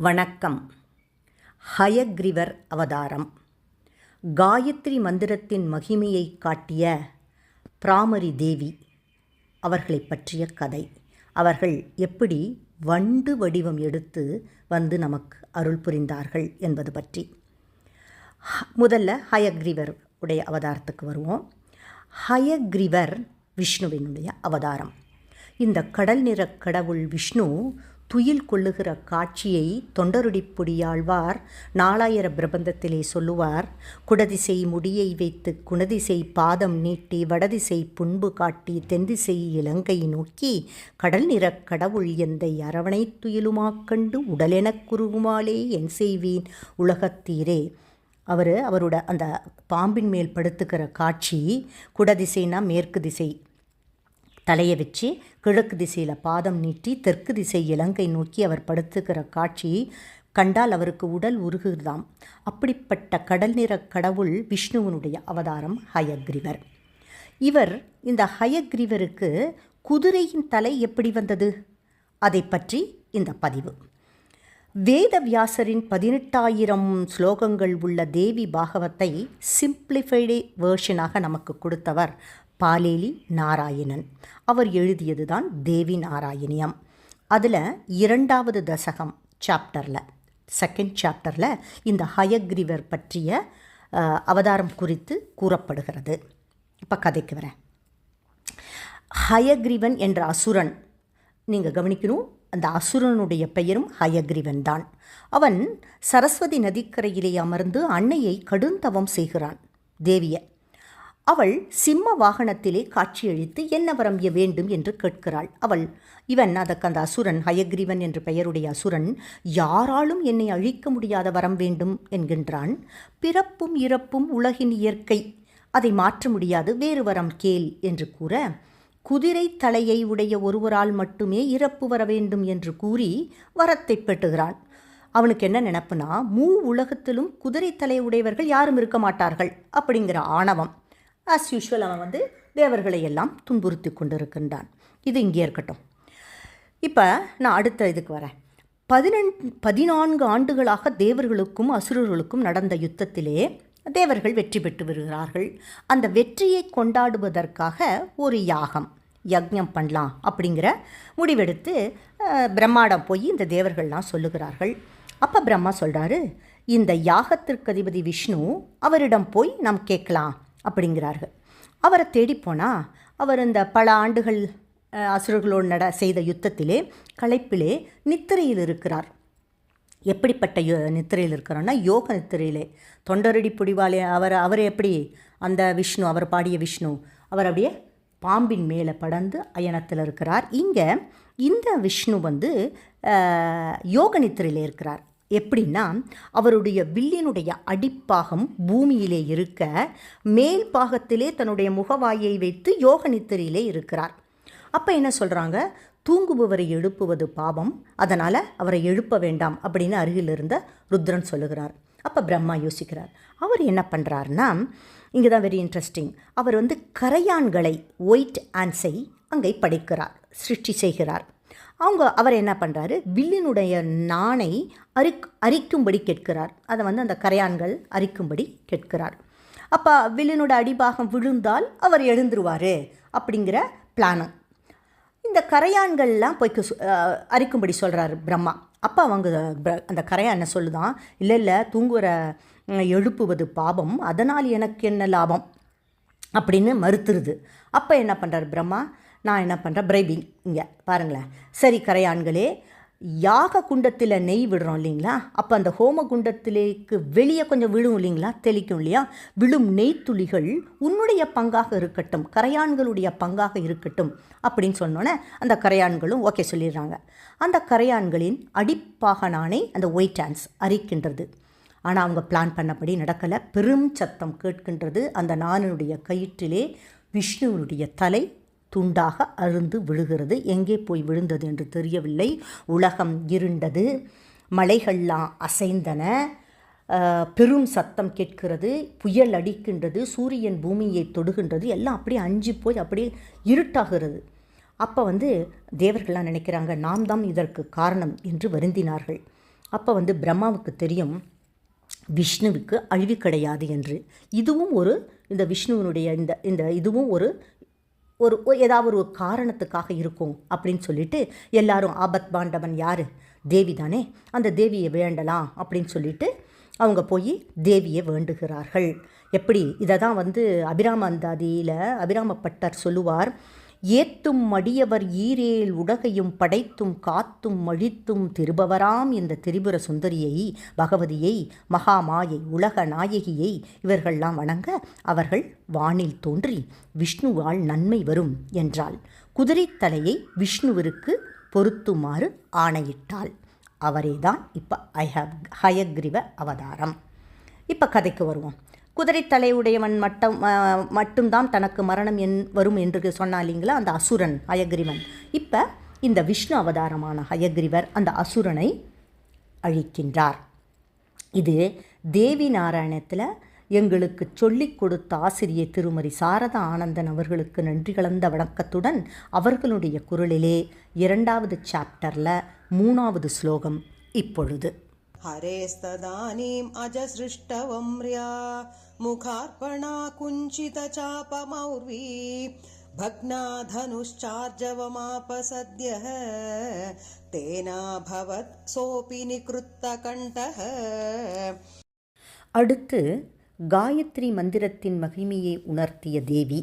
வணக்கம். ஹயக்ரிவர் அவதாரம். காயத்ரி மந்திரத்தின் மகிமையை காட்டிய பிராமரி தேவி அவர்களை பற்றிய கதை. அவர்கள் எப்படி வண்டு வடிவம் எடுத்து வந்து நமக்கு அருள் புரிந்தார்கள் என்பது பற்றி. ஹ- முதல்ல ஹயக்ரிவர் உடைய அவதாரத்துக்கு வருவோம். ஹயக்ரிவர் விஷ்ணுவினுடைய அவதாரம். இந்த கடல் நிற கடவுள் விஷ்ணு துயில் கொள்ளுகிற காட்சியை தொண்டருடிப்புடியாழ்வார் நாலாயிர பிரபந்தத்திலே சொல்லுவார் குடதிசை முடியை வைத்து குணதிசை பாதம் நீட்டி வடதிசை புண்பு காட்டி தென்திசை இலங்கை நோக்கி கடல் நிறக் கடவுள் எந்தை அரவணை துயிலுமாக் கண்டு உடலெனக் குருகுமாலே என் செய்வீன் உலகத்தீரே அவர் அவரோட அந்த பாம்பின் மேல் படுத்துக்கிற காட்சி குடதிசைனா மேற்கு திசை. தலையை வச்சு கிழக்கு திசையில் பாதம் நீட்டி தெற்கு திசை இலங்கை நோக்கி அவர் படுத்துக்கிற காட்சி கண்டால் அவருக்கு உடல் உருகுதாம். அப்படிப்பட்ட கடல் நிற கடவுள் விஷ்ணுவனுடைய அவதாரம் ஹயக்ரிவர். இவர் இந்த ஹயக்ரிவருக்கு குதிரையின் தலை எப்படி வந்தது? அதை பற்றி இந்த பதிவு. வேதவியாசரின் பதினெட்டாயிரம் ஸ்லோகங்கள் உள்ள தேவி பாகவத்தை சிம்பிளிஃபைடு வேர்ஷனாக நமக்கு கொடுத்தவர் பாலேலி நாராயணன். அவர் எழுதியதுதான் தேவி நாராயணியம். அதில் இரண்டாவது தசகம் சாப்டரில் செகண்ட் சாப்டரில் இந்த ஹயக்ரிவர் பற்றிய அவதாரம் குறித்து கூறப்படுகிறது. இப்போ கதைக்கு வரேன். ஹயக்ரீவன் என்ற அசுரன் நீங்கள் கவனிக்கணும் அந்த அசுரனுடைய பெயரும் ஹயக்ரீவன் தான். அவன் சரஸ்வதி நதிக்கரையிலே அமர்ந்து அன்னையை கடுந்தவம் செய்கிறான். தேவியை. அவள் சிம்ம வாகனத்திலே காட்சியளித்து என்ன வரம் வேண்டும் என்று கேட்கிறாள். அவள் இவன் அதற்கு அந்த அசுரன் ஹயக்ரீவன் என்று பெயருடைய அசுரன் யாராலும் என்னை அழிக்க முடியாத வரம் வேண்டும் என்கின்றான். பிறப்பும் இறப்பும் உலகின் இயற்கை. அதை மாற்ற முடியாது வேறு வரம் கேள் என்று கூற குதிரை தலையை உடைய ஒருவரால் மட்டுமே இறப்பு வர வேண்டும் என்று கூறி வரத்தை பெற்றுகிறான் அவனுக்கு என்ன நினப்புனா மூ உலகத்திலும் குதிரை தலை உடையவர்கள் யாரும் இருக்க மாட்டார்கள் அப்படிங்கிற ஆணவம். ஆஸ் யூஷுவல் அவன் வந்து தேவர்களை எல்லாம் துன்புறுத்தி கொண்டிருக்கின்றான். இது இங்கே இருக்கட்டும். இப்போ நான் அடுத்த இதுக்கு வரேன். பதினெண் பதினான்கு ஆண்டுகளாக தேவர்களுக்கும் அசுரர்களுக்கும் நடந்த யுத்தத்திலே தேவர்கள் வெற்றி பெற்று வருகிறார்கள் அந்த வெற்றியை கொண்டாடுவதற்காக ஒரு யாகம் யக்ஞம் பண்ணலாம் அப்படிங்கிற முடிவெடுத்து பிரம்மாடம் போய் இந்த தேவர்கள்லாம் சொல்லுகிறார்கள். அப்போ பிரம்மா சொல்கிறாரு இந்த யாகத்திற்கு அதிபதி விஷ்ணு அவரிடம் போய் நாம் கேட்கலாம். அப்படிங்கிறார்கள். அவரை தேடிப்போனால் அவர் இந்த பல ஆண்டுகள் அசுரர்களோடு நட செய்த யுத்தத்திலே களைப்பிலே நித்திரையில் இருக்கிறார். எப்படிப்பட்ட யோ நித்திரையில் இருக்கிறோன்னா யோக நித்திரையிலே. தொண்டரடி புடிவாலே அவர் அவர் எப்படி அந்த விஷ்ணு அவர் பாடிய விஷ்ணு அவர் அப்படியே பாம்பின் மேலே படர்ந்து அயனத்தில் இருக்கிறார். இங்கே இந்த விஷ்ணு வந்து யோக நித்திரையில் இருக்கிறார். எப்படின்னா அவருடைய வில்லினுடைய அடிப்பாகம் பூமியிலே இருக்க மேல் பாகத்திலே தன்னுடைய முகவாயை வைத்து யோக நித்திரையிலே இருக்கிறார். அப்போ என்ன சொல்கிறாங்க தூங்குபவரை எழுப்புவது பாவம் அதனால் அவரை எழுப்ப வேண்டாம் அப்படின்னு அருகில் இருந்த ருத்ரன் சொல்லுகிறார். அப்போ பிரம்மா யோசிக்கிறார் அவர் என்ன பண்ணுறாருன்னா இங்கே தான் வெரி இன்ட்ரெஸ்டிங் அவர் வந்து கரையான்களை ஒயிட் ஆன்ஸை அங்கே படைக்கிறார் சிருஷ்டி செய்கிறார். அவங்க அவர் என்ன பண்ணுறாரு வில்லினுடைய நாணை அரிக் அரிக்கும்படி கேட்கிறார். அதை வந்து அந்த கரையான்கள் அரிக்கும்படி கேட்கிறார். அப்போ வில்லினோட அடிபாகம் விழுந்தால் அவர் எழுந்துருவார் அப்படிங்கிற பிளானு இந்த கரையான்கள்லாம் போய் அரிக்கும்படி சொல்கிறாரு பிரம்மா. அப்போ அவங்க அந்த கரையான் என்ன சொல்லுதான்? இல்லை இல்லை தூங்குகிற எழுப்புவது பாபம். அதனால் எனக்கு என்ன லாபம்? அப்படின்னு மறுத்துருது. அப்போ என்ன பண்ணுறார் பிரம்மா? நான் என்ன பண்ணுறேன் பிரைபிங் இங்கே பாருங்களேன். சரி கரையான்களே யாக குண்டத்தில் நெய் விடுறோம் இல்லைங்களா? அப்போ அந்த ஹோம குண்டத்திலேக்கு வெளியே கொஞ்சம் விழும் இல்லைங்களா? தெளிக்கும் இல்லையா? விழும் நெய்த்துளிகள் உன்னுடைய பங்காக இருக்கட்டும் கரையான்களுடைய பங்காக இருக்கட்டும் அப்படின்னு சொன்னோன்னே அந்த கரையான்களும் ஓகே சொல்லிடுறாங்க. அந்த கரையான்களின் அடிப்பாக நானே அந்த ஒயிட் ஹேண்ட்ஸ் அரிக்கின்றது. ஆனால் அவங்க பிளான் பண்ணபடி நடக்கலை. பெரும் சத்தம் கேட்கின்றது அந்த நானனுடைய கயிற்றிலே விஷ்ணுவனுடைய தலை துண்டாக அருந்து விழுகிறது. எங்கே போய் விழுந்தது என்று தெரியவில்லை. உலகம் இருண்டது. மலைகள்லாம் அசைந்தன. பெரும் சத்தம் கேட்கிறது. புயல் அடிக்கின்றது. சூரியன் பூமியை தொடுகின்றது. எல்லாம் அப்படியே அஞ்சு போய் அப்படியே இருட்டாகிறது. அப்போ வந்து தேவர்கள்லாம் நினைக்கிறாங்க நாம் தான் இதற்கு காரணம் என்று வருந்தினார்கள். அப்போ வந்து பிரம்மாவுக்கு தெரியும் விஷ்ணுவுக்கு அழிவு கிடையாது என்று. இதுவும் ஒரு இந்த விஷ்ணுவினுடைய இந்த இந்த இதுவும் ஒரு ஒரு ஏதாவது ஒரு காரணத்துக்காக இருக்கும் அப்படின்னு சொல்லிட்டு எல்லாரும் ஆபத் பாண்டவன் யார்? தேவி தானே? அந்த தேவியை வேண்டலாம். அப்படின்னு சொல்லிட்டு அவங்க போய் தேவியை வேண்டுகிறார்கள். எப்படி? இதை தான் வந்து அபிராம அந்தாதியில் அபிராமப்பட்டர் சொல்லுவார். ஏத்தும் மடியவர் ஈரேல் உடகையும் படைத்தும் காத்தும் மழித்தும் திருபவராம் இந்த திரிபுர சுந்தரியை பகவதியை மகாமாயை உலக நாயகியை இவர்கள்லாம் வணங்க அவர்கள் வானில் தோன்றி விஷ்ணுவால் நன்மை வரும் என்றாள். குதிரைத்தலையை விஷ்ணுவிற்கு பொருத்துமாறு ஆணையிட்டாள். அவரேதான் இப்போ ஐ ஹவ் ஹயக்ரிவ அவதாரம். இப்போ கதைக்கு வருவோம். குதிரைத்தலை உடையவன் மட்டும் மட்டும்தான் தனக்கு மரணம் என் வரும் என்று சொன்னா இல்லைங்களா? அந்த அசுரன் அயக்ரிவன். இப்போ இந்த விஷ்ணு அவதாரமான ஹயக்ரிவர் அந்த அசுரனை அழிக்கின்றார். இது தேவி நாராயணத்தில் எங்களுக்கு சொல்லிக் கொடுத்த ஆசிரியர் திருமதி சாரதா ஆனந்தன் அவர்களுக்கு நன்றி கலந்த வணக்கத்துடன் அவர்களுடைய குரலிலே இரண்டாவது சாப்டரில் மூணாவது ஸ்லோகம் இப்பொழுது. हरेस्तदानीम् अजसृष्टवम्र्या मुखार्पणा कुञ्चितचापमौर्वी भग्ना धनुश्चार्जवमापसद्यः तेनाभवत् सोऽपि निकृत्तकण्ठः அடுத்து காயத்ரி மந்திரத்தின் மகிமையை உணர்த்திய தேவி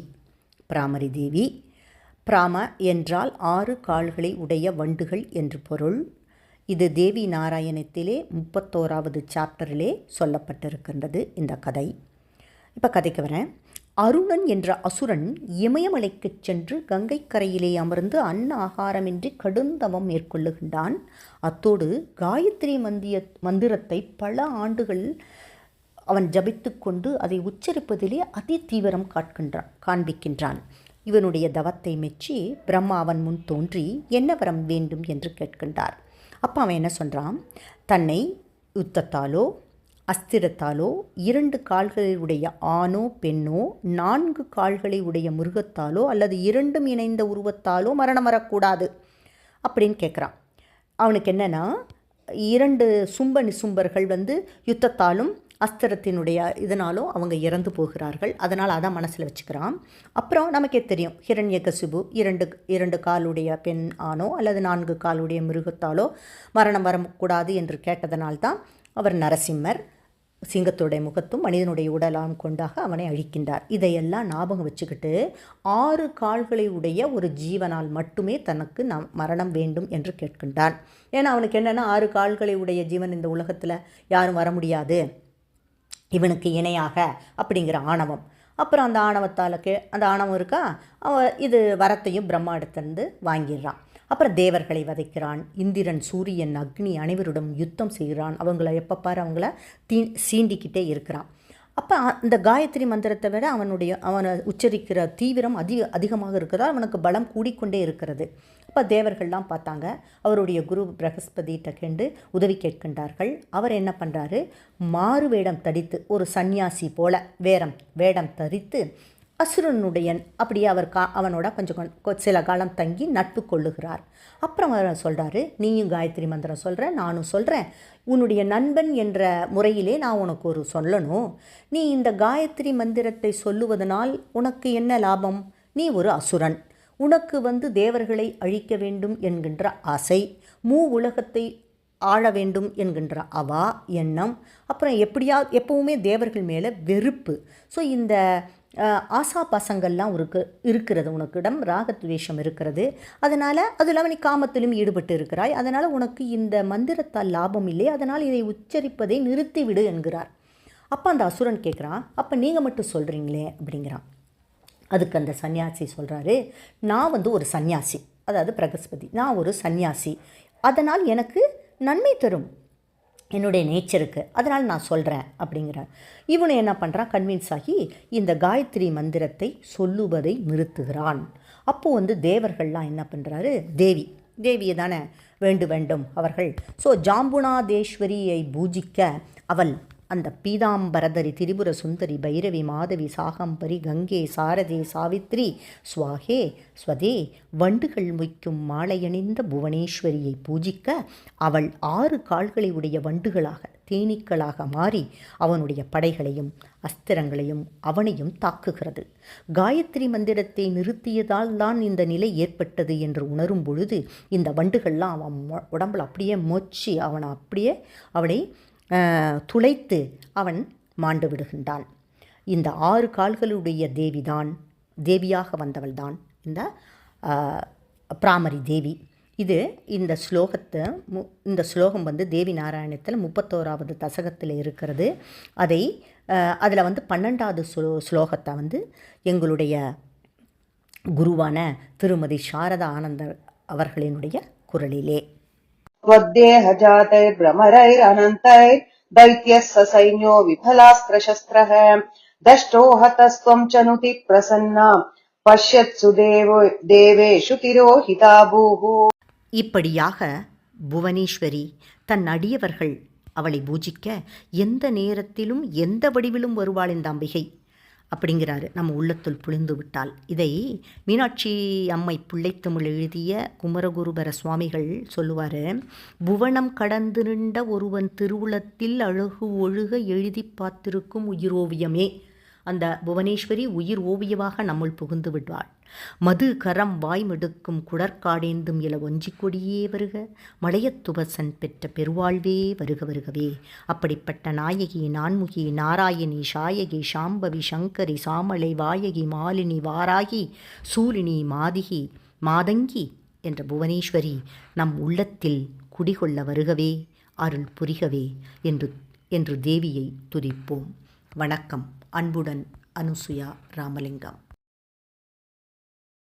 பிராமரி தேவி பிராம என்றால் ஆறு கால்களை உடைய வண்டுகள் என்று பொருள் இது தேவி நாராயணத்திலே முப்பத்தோராவது சாப்டரிலே சொல்லப்பட்டிருக்கின்றது இந்த கதை. இப்போ கதைக்கு வரேன். அருணன் என்ற அசுரன் இமயமலைக்குச் சென்று கங்கை கரையிலே அமர்ந்து அன்ன ஆகாரமின்றி கடுந்தவம் மேற்கொள்ளுகின்றான். அத்தோடு காயத்ரி மந்திய மந்திரத்தை பல ஆண்டுகள் அவன் ஜபித்து கொண்டு அதை உச்சரிப்பதிலே அதி தீவிரம் காட்கின்றான் காண்பிக்கின்றான். இவனுடைய தவத்தை மெச்சி பிரம்மா அவன் முன் தோன்றி என்ன வரம் வேண்டும்? என்று கேட்கின்றார். அப்போ அவன் என்ன சொல்கிறான் தன்னை யுத்தத்தாலோ அஸ்திரத்தாலோ இரண்டு கால்களை உடைய ஆணோ பெண்ணோ நான்கு கால்களை உடைய மிருகத்தாலோ அல்லது இரண்டும் இணைந்த உருவத்தாலோ மரணம் வரக்கூடாது அப்படின்னு கேட்குறான் அவனுக்கு என்னென்னா இரண்டு சும்ப நிசும்பர்கள் வந்து யுத்தத்தாலும் அஸ்திரத்தினுடைய இதனாலும் அவங்க இறந்து போகிறார்கள். அதனால் அதான் மனசில் வச்சுக்கிறான். அப்புறம் நமக்கே தெரியும் ஹிரண்யகசிபு இரண்டு இரண்டு காலுடைய பெண் ஆணோ அல்லது நான்கு காலுடைய மிருகத்தாலோ மரணம் வரக்கூடாது என்று கேட்டதனால்தான் அவர் நரசிம்மர் சிங்கத்துடைய முகத்தும் மனிதனுடைய உடலாம் கொண்டாக அவனை அழிக்கின்றார். இதையெல்லாம் ஞாபகம் வச்சுக்கிட்டு ஆறு கால்களை உடைய ஒரு ஜீவனால் மட்டுமே தனக்கு நம் மரணம் வேண்டும் என்று கேட்கின்றான். ஏன்னா அவனுக்கு என்னென்னா ஆறு கால்களை உடைய ஜீவன் இந்த உலகத்தில் யாரும் வர முடியாது. இவனுக்கு இணையாக அப்படிங்கிற ஆணவம். அப்புறம் அந்த ஆணவத்தால் கே அந்த ஆணவம் இருக்கா? அவன் இது வரத்தையும் பிரம்மாடத்திலிருந்து வாங்கிடுறான். அப்புறம் தேவர்களை வதைக்கிறான். இந்திரன் சூரியன் அக்னி அனைவருடன் யுத்தம் செய்கிறான். அவங்கள எப்போ பாரு அவங்கள தீ சீண்டிக்கிட்டே இருக்கிறான். அப்போ அந்த காயத்ரி மந்திரத்தை விட அவனுடைய அவனை உச்சரிக்கிற தீவிரம் அதிக அதிகமாக இருக்கிறதால் அவனுக்கு பலம் கூடிக்கொண்டே இருக்கிறது. அப்போ தேவர்கள்லாம் பார்த்தாங்க அவருடைய குரு பிரகஸ்பதிகிட்ட கேண்டு உதவி கேட்கின்றார்கள். அவர் என்ன பண்ணுறாரு மாறு வேடம் தடித்து ஒரு சந்நியாசி போல வேடம் வேடம் தரித்து அசுரனுடைய அப்படியே அவர் கா அவனோட கொஞ்சம் கொ- சில காலம் தங்கி நட்பு கொள்ளுகிறார். அப்புறம் அவர் சொல்கிறாரு நீயும் காயத்ரி மந்திரம் சொல்கிற நானும் சொல்கிறேன் உன்னுடைய நண்பன் என்ற முறையிலே நான் உனக்கு ஒரு சொல்லணும். நீ இந்த காயத்ரி மந்திரத்தை சொல்லுவதனால் உனக்கு என்ன லாபம்? நீ ஒரு அசுரன். உனக்கு வந்து தேவர்களை அழிக்க வேண்டும் என்கின்ற ஆசை மூ உலகத்தை ஆள வேண்டும் என்கின்ற அவா எண்ணம் அப்புறம் எப்படியா எப்பவுமே தேவர்கள் மேலே வெறுப்பு. ஸோ இந்த ஆசா பாசங்கள்லாம் இருக்கு இருக்கிறது உனக்கிடம் ராகத்வேஷம் இருக்கிறது. அதனால் அது இல்லாமல் நீ காமத்திலும் ஈடுபட்டு இருக்கிறாய். அதனால் உனக்கு இந்த மந்திரத்தால் லாபம் இல்லை. அதனால் இதை உச்சரிப்பதை நிறுத்திவிடு என்கிறார். அப்போ அந்த அசுரன் கேட்குறான் அப்போ நீங்கள் மட்டும் சொல்கிறீங்களே அப்படிங்கிறான். அதுக்கு அந்த சன்னியாசி சொல்கிறாரு நான் வந்து ஒரு சன்னியாசி அதாவது பிரகஸ்பதி. நான் ஒரு சன்னியாசி. அதனால் எனக்கு நன்மை தரும். என்னுடைய நேச்சருக்கு அதனால் நான் சொல்கிறேன் அப்படிங்கிறார். இவனு என்ன பண்ணுறான் கன்வின்ஸ் ஆகி இந்த காயத்ரி மந்திரத்தை சொல்லுவதை நிறுத்துகிறான். அப்போது வந்து தேவர்கள்லாம் என்ன பண்ணுறாரு தேவி. தேவியை தானே வேண்டு வேண்டும் அவர்கள். ஸோ ஜாம்புனாதேஸ்வரியை பூஜிக்க அவள் அந்த பீதாம்பரதரி திரிபுர சுந்தரி பைரவி மாதவி சாகம்பரி கங்கே சாரதே சாவித்ரி சுவாகே ஸ்வதே வண்டுகள் மொய்க்கும் மாலையணிந்த புவனேஸ்வரியை பூஜிக்க அவள் ஆறு கால்களை உடைய வண்டுகளாக தேனீக்களாக மாறி அவனுடைய படைகளையும் அஸ்திரங்களையும் அவனையும் தாக்குகிறது. காயத்ரி மந்திரத்தை நிறுத்தியதால் தான் இந்த நிலை ஏற்பட்டது என்று உணரும் பொழுது இந்த வண்டுகள்லாம் அவன் உடம்புல அப்படியே மொச்சி அவனை அப்படியே அவனை துளைத்து அவன் மாண்டு விடுகின்றான். இந்த ஆறு கால்களுடைய தேவிதான் தேவியாக வந்தவள்தான். இந்த பிராமரி தேவி. இது இந்த ஸ்லோகத்தை மு இந்த ஸ்லோகம் வந்து தேவி நாராயணத்தில் முப்பத்தோராவது தசகத்தில் இருக்கிறது. அதை அதில் வந்து பன்னெண்டாவது ஸ்லோ ஸ்லோகத்தை வந்து எங்களுடைய குருவான திருமதி சாரதா ஆனந்தர் அவர்களினுடைய குரலிலே त्वद्देहजातैर्भ्रमरैरनन्तैर्दैत्यः स सैन्यो विफलास्त्रशस्त्रः दष्टो हतस्त्वम् च नुति प्रसन्ना पश्यत्सु देवो देवेषु तिरोहिता भूः இப்படியாக புவனேஸ்வரி தன் அடியவர்கள் அவளை பூஜிக்க எந்த நேரத்திலும் எந்த வடிவிலும் வருவாள் இந்த அம்பிகை அப்படிங்கிறாரு. நம்ம உள்ளத்துள் புளிந்து விட்டால். இதை மீனாட்சி அம்மை பிள்ளைத்தமிழ் எழுதிய குமரகுருபர சுவாமிகள் சொல்லுவார் புவனம் கடந்து நின்ற ஒருவன் திருவுளத்தில் அழகு ஒழுக எழுதி பார்த்திருக்கும் உயிரோவியமே அந்த புவனேஸ்வரி உயிர் ஓவியமாக நம்முள் புகுந்து விடுவாள். மது கரம் வாய்மெடுக்கும் குடற்காடேந்தும் இல ஒஞ்சிக் கொடியே வருக மலையத்துவசன் பெற்ற பெருவாழ்வே வருக வருகவே. அப்படிப்பட்ட நாயகி நான்முகி நாராயணி சாயகி சாம்பவி சங்கரி சாமலை வாயகி மாலினி வாராகி சூலினி மாதிகி மாதங்கி என்ற புவனேஸ்வரி நம் உள்ளத்தில் குடிகொள்ள வருகவே அருள் புரிகவே என்று என்று தேவியை துதிப்போம். வணக்கம். அன்புடன் அனுசுயா ராமலிங்கம்.